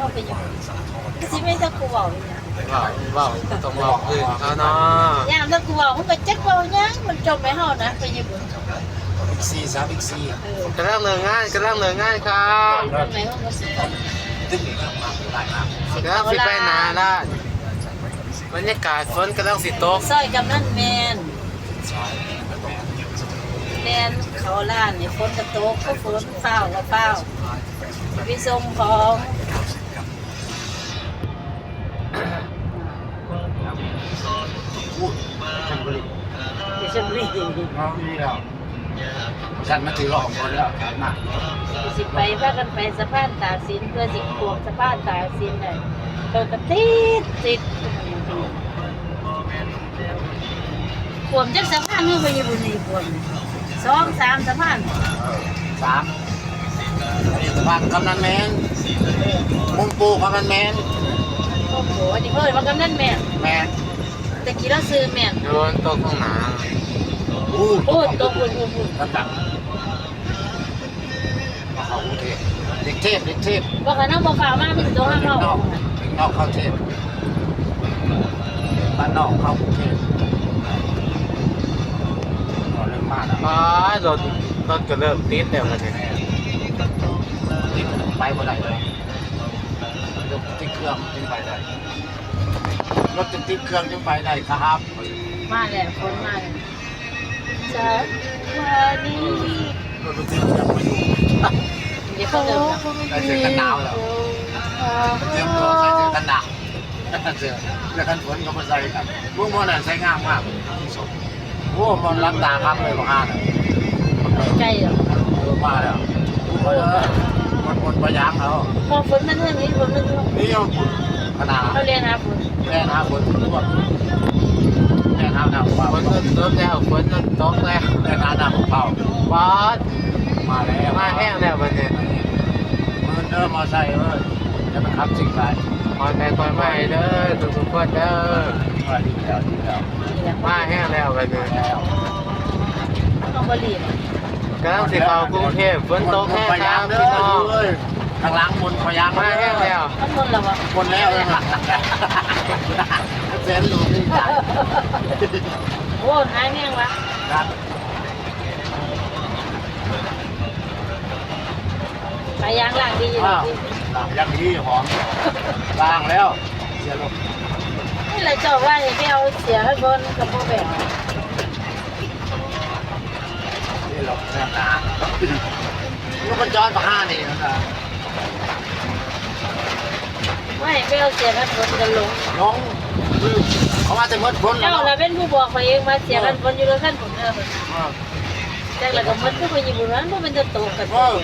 เข้าไปอยู่สิไม่ถ้ากูบอกเลยนะเว้าเว้าต้องเว้าคืนเขาเนาะยามถ้ากูบอกมันก็เจักบอกยังมันจมไปเฮานะไปอยู่บนบิ๊กซีสาบิ๊กซีเออกำลังเลิกงานกำลังเลิกงานครับตรงไหนห้องก็สิตึ้งครับมาได้ครับกำลังสิไปนาด้านบรรยากาศฝนกำลังสิตกซอยกำนันแมนแมนเขาล้านนี่ฝนกระตกก็ฝนเฝ้าก็เฝ้าไปส่งของ ชลบุรีน้องนี่แล้วฉันมาถือหลอกคนแล้วแขนมากสิไปพากันไปสะพานตากสินเพื่อสิขวงสะพานตากสินน่ะเปิดกระติดติดขวมจักสะพานเมื่อไปอยู่บนนี้ขวมสองสามสะพานสามนี่สะพานกำนันแมนมุมปูกำนันแมนโอ้โหอันนี้เพิ่นว่ากำนันแม่นแมนแต่กี้เราซื้อแม่นโดนตกข้างหนาอู้ โอ้ตัวปุ่นคนปุ่นลำดับมาเขากรุเทพเด็กเทพเด็กเทพบอกกันน้องบอกข่ามากมันตัวห้างนอกนอกเข้าเทพบ้านนอกเข้ากรุงเทพเริ่มมากแล้วอ้ายรถรถก็เริ่มติดแล้วมันเนี่ยติดไปบ่ได้เลยรถติดเครื่องจึงไปได้รถติดเครื่องจึงไปได้ครับ มาแล้วคนมาแล้ว จากวันนี้เดี๋ยวเขาเดินใส่เสื้อกันหนาวแล้วเตรียมตัวใส่เสื้อกันหนาวเสื้อเสื้อกันฝนก็มาใส่กันพวกมันน่ะใส่งามมากที่สุดโอ้มันรับตาครับเลยบางอันใกล้แล้วเอมาแล้วเออมันหมดพยางแล้วพอฝนมันเท่านี้ฝนมันนี่ยังขนาดเขาเรียนนะฝนแม่น้ำฝนทุกวัน น้ำน้ำเปล่าฝนก็ตกแล้วฝนตกแล้วแม่น้ำน้ำเปล่าบอสมาแล้วมาแห้งแล้วมันนี่ยมันเดินมาใส่เอ้ยจะมาขับสิ่งไรคอยไปคอยมาเด้อทุกทุกคนเด้อมาดีแล้วดีแล้วมาแห้งแล้วมันเนี่ยแล้วต้องบรีบกำลังสิเข้ากรุงเทพฝนตกแห้งพคยารับพี่น้องข้างหลังมนพยางมาแห้งแล้วมันแล้ววะคนแล้ว เลยหลังเซนหลุดนี่จ้ะโอ้หายแม่งวะครับไปยางล่างดีอยู่อ้าวดีหลังยังดีหอมล้างแล้ว เสียลมนี่เลยเจ้าว่าอย่าไปเอาเสียให้บนกับโบแบกนี่หลบแน่นาลูกมันจอดมาห้านี่นะ ไม่ไปเอาเสียให้บนกันลงน้องเขาว่าจะมดพ้นแล้เจ้าวเราเป็นผู้บอกเขาเองมาเสียกันบนอยู่ด้วยกันผมเออแต่ละก็มันก็ไปอยู่บนนั้นเพราะมันจะตกกันเออ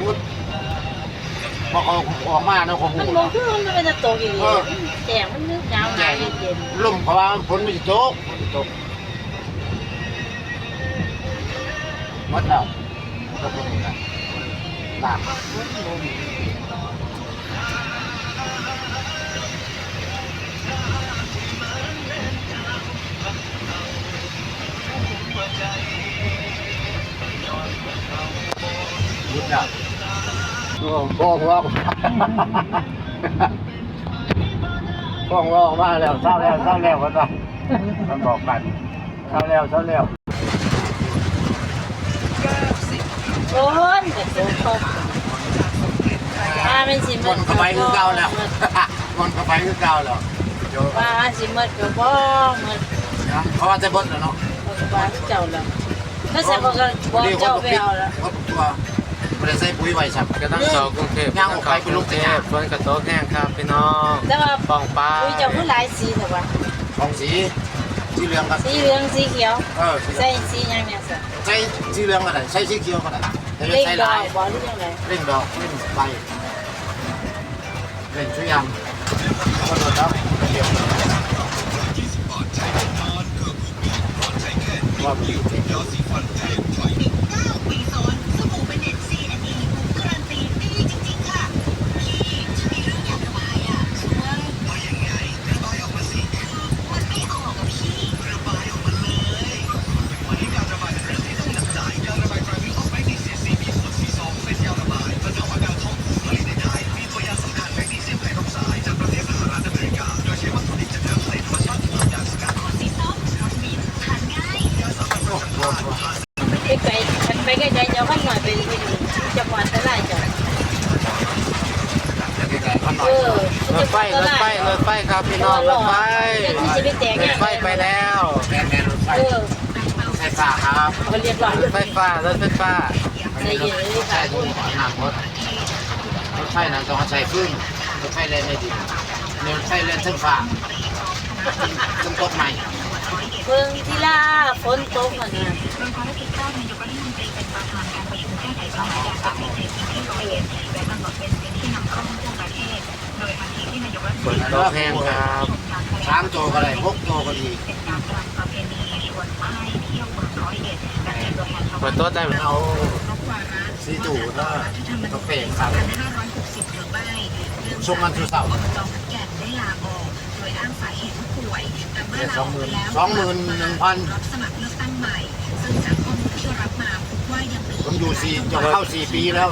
มุดพอเขาออกมาเนาะเขามันหูมองคือมันมันจะตกอีกแจงมันนึกยาวหายเย็นลุ่มเพราะว่าฝนมันจะตกตกหมดแล้วตกตรงนี้นะตาม ยุดแล้วโอ้ฟ้องร้องฟ้องร้องมาแล้วเศร้าแล้วเศร้าแล้วกันต่อมันบอกกันเศร้าแล้วเศร้าแล้วโอ้ยแต่ตกตมาเป็นสิคมันนเข้าไปคือเก่าแล้วคนเข้าไปคือเก่าแล้วเดี๋ยวว่าสิมันก็บ่มันเพราะว่าจะบดแล้วเนาะว่าเจ้าแล้วถ้าใส่บ่ก็บ่เจ้าไปเอาแล้ว ไม่ได้ใส่ปุ๋ยไว้สับกำลังเข้ากรุงเทพย่างออกไปเป็นลูกเทเทพฝนก็ตกแห้งครับพี่น้องแต่ว่าป้องปลาอุ้ยเจ้าผู้หลายสีแต่ว่าสองสีสีเหลืองกับสีเหลืองสีเขียวเออสีใส่สีหยังเนี่ยสิใช้สีเหลืองก็ได้ใช้สีเขียวก็ได้แต่จะเล่งใช้ดอลายกบ่หรือยังไงเร่งดอกเร่งใบเร่งช่วยยังก็โดนแล้วเดี๋ยวว่ามี กันหน่เออยอรถไฟรถไฟรถไฟครับพี่น้องรถไฟจะไปแจกรถไฟไปแล้วแมนแมนรถไฟเออไฟฟ้าครับมันเรียบร้อยรถไฟฟ้ารถไฟฟ้าใจเย็นเลยใช่ค่ะทุกคนหนักรถรถไฟนั้นต้องใช้ฟึ่งรถไฟเลนไม่ดีเนี่ยรถไฟเลนทึ่งฟ้าทึ่งตกใหม่เบิ่งที่ล่าฝนตกอะนะฝ นตกแห้งครับสามโจก็ได้หกโจก็ดีฝนตกได้ไหมเอาซีจูก็กาแฟครับช่วงวันสุดเสาร์สองหมื่นสองหมื่นหนึ่งพันผมอยู่สี่จะเข้าสี่ปีแล้ว